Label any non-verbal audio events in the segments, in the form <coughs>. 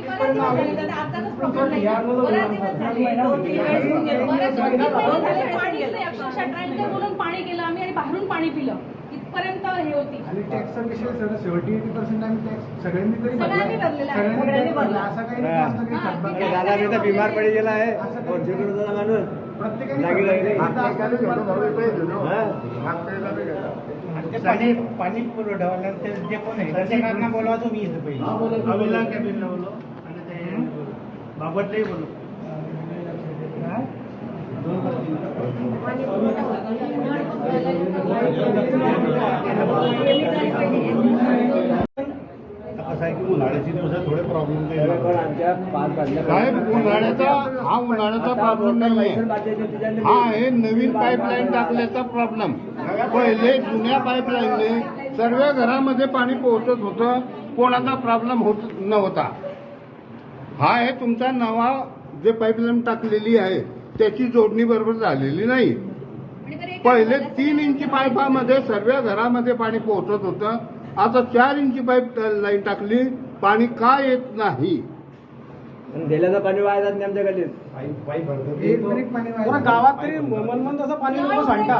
Thank you. पाणी केलं आम्ही आणि बाहेरून पाणी पिलं. इथपर्यंत हे होती. आणि टॅक्सचा विषय सर शेवटी एटी पर्सेंट आम्ही टॅक्स सगळ्यांनी तरी भरलेला भरला. असं काही नाही. दादा मी तर बिमार पडी गेला आहे. माणूस. प्रत्येकाने. आता. हा? पाणी पाणी ते जे कोण आहे? त्यांना बोलवा तुम्ही इथं पहिले. अविला कॅबिनला बोलव. आणि ते बाबतलाही बोलव कसं आहे की उन्हाळ्याची दिवसात थोडे प्रॉब्लेम पण आमच्या पाच बाजल्या साहेब उन्हाळ्याचा हा उन्हाळ्याचा प्रॉब्लेम नाही आहे हा आहे नवीन पाईपलाईन टाकल्याचा प्रॉब्लेम पहिले जुन्या पाईपलाईनने सर्व घरामध्ये पाणी पोहोचत होतं कोणाचा प्रॉब्लेम होत नव्हता. हा आहे तुमचा नवा जे पाईपलाईन टाकलेली आहे त्याची जोडणी बरोबर झालेली नाही. पहिले तीन इंची पाईपामध्ये सर्व घरामध्ये पाणी पोहोचत होतं. आता चार इंची पाईप लाईन टाकली पाणी का येत नाही? दिल्याचं पाणी वाया जात नाही आमच्या गल्लीत. एक मिनिट पाणी. गावात तरी मनमन तसं पाणी नको सांगता.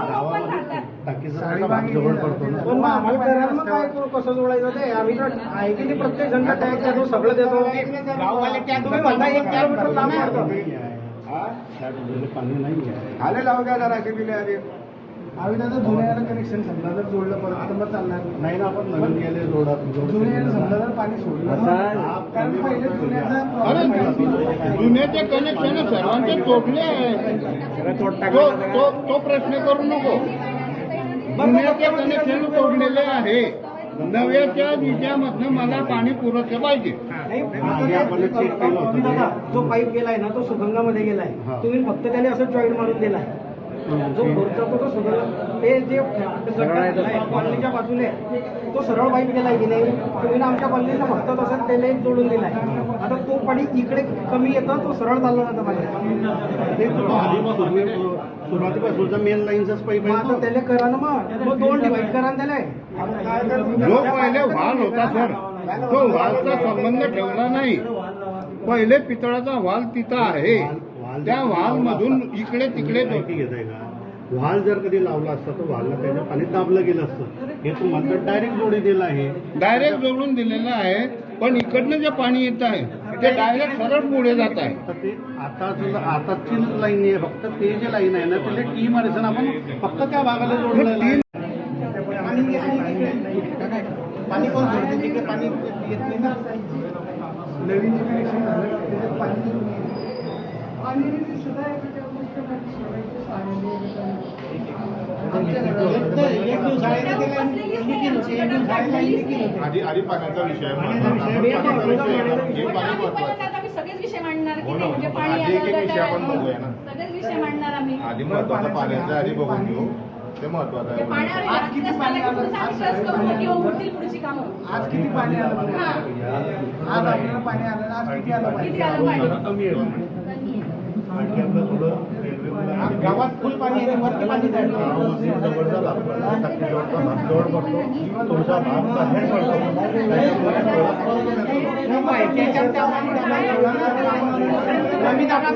साडेबाग जवळ पडतो ना? पण मग आम्हाला करायला मग काय करू, कसं जोडायचं ते. आम्ही तर आहे की नाही प्रत्येक जण सगळं देतो. गाववाले टॅग तुम्ही म्हणता एक किलोमीटर लांब पडतं. पाणी नाही आहे आले लावू द्या जरा आधी आम्ही दादा कनेक्शन समजा जर जोडलं परत तर मग चालणार नाही. नाही ना आपण नवीन गेले जोडात जुन्याला समजा जर पाणी सोडलं आता- कारण पहिले जुन्याचा अरे problem आहे. जुन्याचे कनेक्शन सर्वांचे तोडले आहे. सगळं तोड तो तो तो प्रश्न करू नको. जुन्याचे कनेक्शन तोडलेले आहे. नव्याच्या विजयामधनं मला पाणी पुरवलं पाहिजे. नाही, आता ते तुम्ही दादा, जो पाईप गेलाय ना तो सुगंगामध्ये गेलाय. हा. तुम्ही फक्त त्याने असं जॉईन मारून दिलाय. जो तो तो सुगंगा ते. जे कॉलनीच्या बाजूने आहे, तो सरळ पाईप गेलाय की नाही? तुम्ही आमच्या कॉलनीला फक्त तसं त्याला एक जोडून दिलाय. आता तो पाणी इकडे कमी येतं तो सरळ चालला जातं पाणी मेन लाईनचाच पाईप आता तो. त्याला करा ना मग. मग दोन डिवाईड करा त्याला. जो पहिले वाल होता सर तो वालचा संबंध ठेवला नाही. पहिले पितळाचा वाल तिथं आहे. त्या वाल मधून इकडे तिकडे घेत व्हाल जर कधी लावला असता तर व्हालला त्याच्या पाणी दाबलं गेलं असतं. हे तुम्हाला डायरेक्ट जोडी दिलं आहे. डायरेक्ट जोडून दिलेलं आहे पण इकडनं जे पाणी येत आहे ते डायरेक्ट सरळ पुढे जात आहे. तर ते आता आताची लाईन आहे फक्त ते जे लाईन आहे ना त्याला टी मारायचं ना आपण फक्त त्या भागाला जोडलेलं आहे. पाणी कोण तिकडे पाणी येत नाही ना. नवीन जे कनेक्शन झालं त्याच्यात पाणी आधी आधी पाण्याचा विषय सगळेच विषय मांडणार की हो म्हणजे ना. सगळेच विषय मांडणार आम्ही. आधी महत्वाचं पाण्याचं आधी बघून घेऊ. ते महत्वाचं आहे. पाण्यावर आज किती पाणी आज किती पाणी आलं? हा. आज आपल्याला पाणी आलं आज किती आलं किती पाणी आलं पाणी? कमी आहे. गावात फुल पाणी आहे वरती पाणी पडतो तुमचा भाग बाहेर पडतो. कमी तुम्ही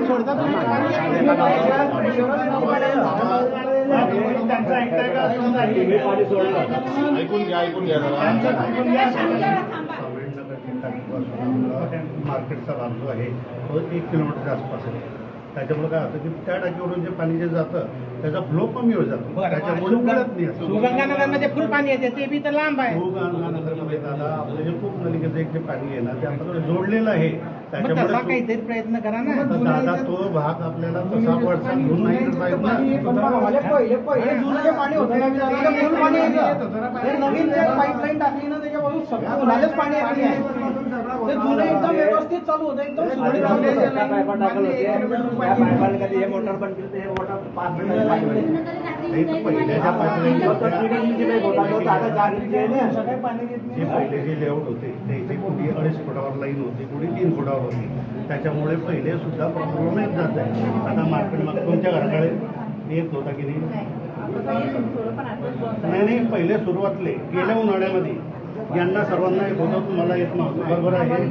ऐकून घ्या ऐकून घ्या मार्केटचा भाग जो आहे तो एक किलोमीटरच्या आसपास आहे. त्याच्यामुळे काय होतं की त्या टाकीवरून जे पाणी जे जातं त्याचा फ्लो कमी होत जातो. त्याच्यामुळे मिळत नाही. सुगंगानगरमध्ये फुल पाणी येते ते बी तर लांब आहे. सुगंगानगरमध्ये दादा आपलं जे खूप नलिकेचं एक जे पाणी आहे ना ते जोडलेलं आहे. त्याच्यामुळे काहीतरी प्रयत्न करा ना. दादा तो भाग आपल्याला तसा घेऊन नाही. पण नवीन पाईपलाईन टाकली ना त्याच्यापासून उन्हाळ्याच ते जुनं एकदम व्यवस्थित चालू होतं एकदम सुरळीत चालू होतं. हे हे. नाही तो सगळे पाणी येत जे पहिले जे लेआउट होते त्याची कुठे अडीच फुटावर लाईन होती कुठे तीन फुटावर होती. त्याच्यामुळे पहिले सुद्धा प्रॉब्लेम येत जात आहे. आता मार्केटमध्ये तुमच्या घराकडे येत होता की नाही? नाही नाही पहिले सुरुवातले गेल्या उन्हाळ्यामध्ये. यांना सर्वांना होतं तुम्हाला येत नव्हतं बरोबर आहे.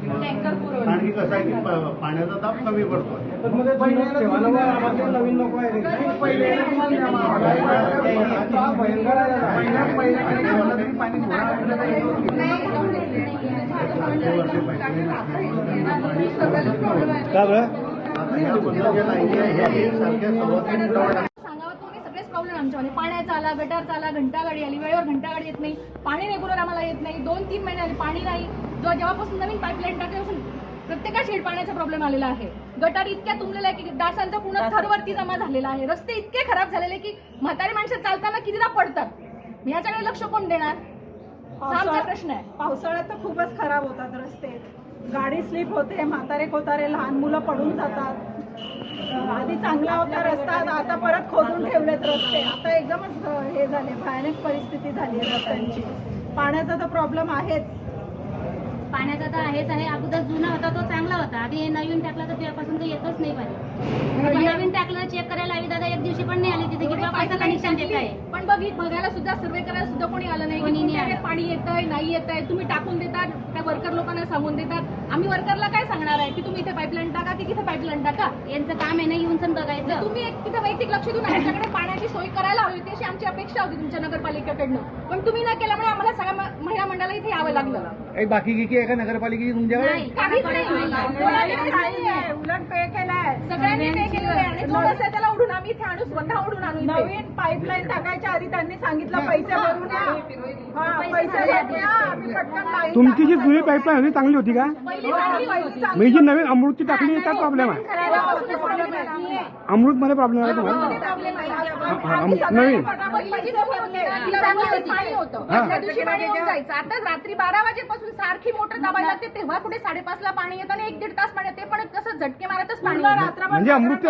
कारण की कसं आहे की पाण्याचा दाब कमी पडतोय पण मग ते जुनंच ठेवा ना बा, आम्हाला ते नवीन नको आहे रे. पहिले त्रास भयंकर आहे त्याचा. पहिल्या पहिल्या पाणी ठेवलं तरी पाणी सोडा का बरं आता या बंद ज्या लाईनी आहे ह्या सारख्या सव्वा तीन फुटावर सांगावं तुम्ही सगळेच प्रॉब्लेम आमच्यामध्ये पाण्याचा आला गटारचा आला घंटा गाडी आली. वेळेवर घंटा गाडी येत नाही. पाणी रेग्युलर आम्हाला येत नाही. दोन तीन महिने आले पाणी नाही. जो जेव्हापासून नवीन पाईपलाईन टाकल्यापासून प्रत्येका शेड पाण्याचा प्रॉब्लेम आलेला आहे. गटार इतक्या तुंबलेला आहे की डासांचा पूर्ण थरवरती जमा झालेला आहे. रस्ते इतके खराब झालेले की म्हातारी माणसं चालताना कितीदा पडतात? ह्याच्याकडे लक्ष कोण देणार? हा आमचा प्रश्न आहे. पावसाळ्यात तर खूपच खराब होतात रस्ते. गाडी स्लिप होते म्हातारे कोतारे लहान मुलं पडून जातात. आधी चांगला होता रस्ता आता परत खोदून ठेवलेत रस्ते. आता एकदमच हे झाले भयानक परिस्थिती झाली आहे रस्त्यांची. पाण्याचा तर प्रॉब्लेम आहेच. पाण्याचा तर आहेच आहे. अगोदर जुना होता तो चांगला होता. आधी हे नवीन टाकला तर तेव्हापासून तो येतच नाही पाहिजे आता नवीन टाकलं चेक करायला आली दादा एक दिवशी पण नाही आली तिथे की एवढी बा पैसा pipeline कनेक्शन देत आहे पण बघित बघायला सुद्धा सर्वे करायला सुद्धा कोणी आलं नाही. पाणी येतंय नाही येतंय? तुम्ही टाकून देतात त्या वर्कर लोकांना सांगून देतात. आम्ही वर्करला काय सांगणार आहे? की तुम्ही इथे पाईपलाईन टाका की तिथे पाईपलाईन टाका. यांचं काम आहे ना येऊन सण बघायचं. तुम्ही एक तिथं वैयक्तिक लक्ष देऊन आमच्याकडे <coughs> पाण्याची सोय करायला हवी होती अशी आमची अपेक्षा होती तुमच्या नगरपालिकेकडनं. पण तुम्ही न केल्यामुळे आम्हाला सगळ्या महिला मंडळाला इथे यावं लागलं. काही बाकी गिकी आहे का? नगरपालिकेची तुमच्याकडे काहीच नाही. उलट पे केलाय. सगळ्यांनी ते केलेलं आहे. आणि जो नसेल त्याला उडून आम्ही इथे आणू स्वतः उडून आणू इथे. नवीन पाईपलाईन टाकायच्या आधी त्यांनी सांगितलं पैसे भरून या. हा, पैसे भरून या. आम्ही पटकन line तुमची जी टाकू. जुनी पाईपलाईन होती चांगली होती का? पहिली चांगली होती. मी जी नवीन अमृतची टाकली त्यात प्रॉब्लेम आहे. problem आहे. अमृतमध्ये प्रॉब्लेम आहे तुम्हाला? problem आहे. हा, हा, नवीन. तिला व्यवस्थित होतं. हा. दुसऱ्या दिवशी पाणी येऊन जायचं. आता रात्री बारा वाजेपासून सारखी मोटर दाबायला लागते तेव्हा कुठे साडेपाच ला पाणी येतं आणि एक दीड तास पाणी येतं. ते पण कसं झटके मारतच पाणी येतं. म्हणजे अमृत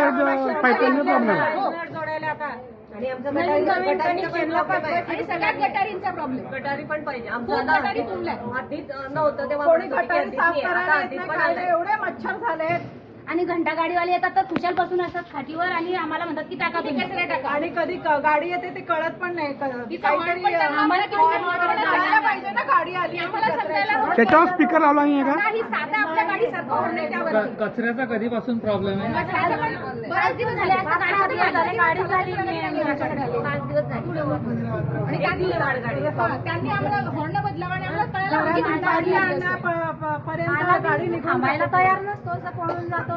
पाईपलाईन प्रॉब्लेम आहे हो. जोडायला आता नवीन नवीन connection आणि सगळ्यात गटारींचा प्रॉब्लेम गटारी पण पाहिजे खूप आमचं गटारी तुंबल्या आधी नव्हतं तेव्हा कोणी म्हणत होते की गटारी साफ आधीच नाही, करायला आता येत आधी नाही पण काय आलंय. एवढे मच्छर झालेत आणि घंटा गाडीवाले येतात तर खुशाल पासून असतात. खाटीवर आणि आम्हाला म्हणतात की टाका तुम्ही. कचरा टाका? आणि कधी क- गाडी येते ते कळत पण नाही. क- तिचा horn काहीतरी पण त्यांना आम्हाला किती horn horn वगैरे वगैरे जायला पाहिजे. ना गाडी आली आम्हाला समजायला हवं. त्याच्यावर स्पीकर लावला नाही का? नाही साधा आपल्या गाडीसारखं horn नाही त्यावरती. कचऱ्याचा कधीपासून प्रॉब्लेम आहे? कचऱ्याचा पण बराच दिवस झाले आता गाडी झाली. गाडी झाली आम्ही आमच्याकडे. आलो. पाच दिवस झाले. आणि त्यांनी हा, त्यांनी आम्हाला हॉर्न बदलावा आणि आम्हाला कळायला हवं की घरातून घंटा गाडी आली आहे असं. आणण्यापर्यंत गाडी निघून थांबायला जाते. तयार नसतो असं पळून जातो.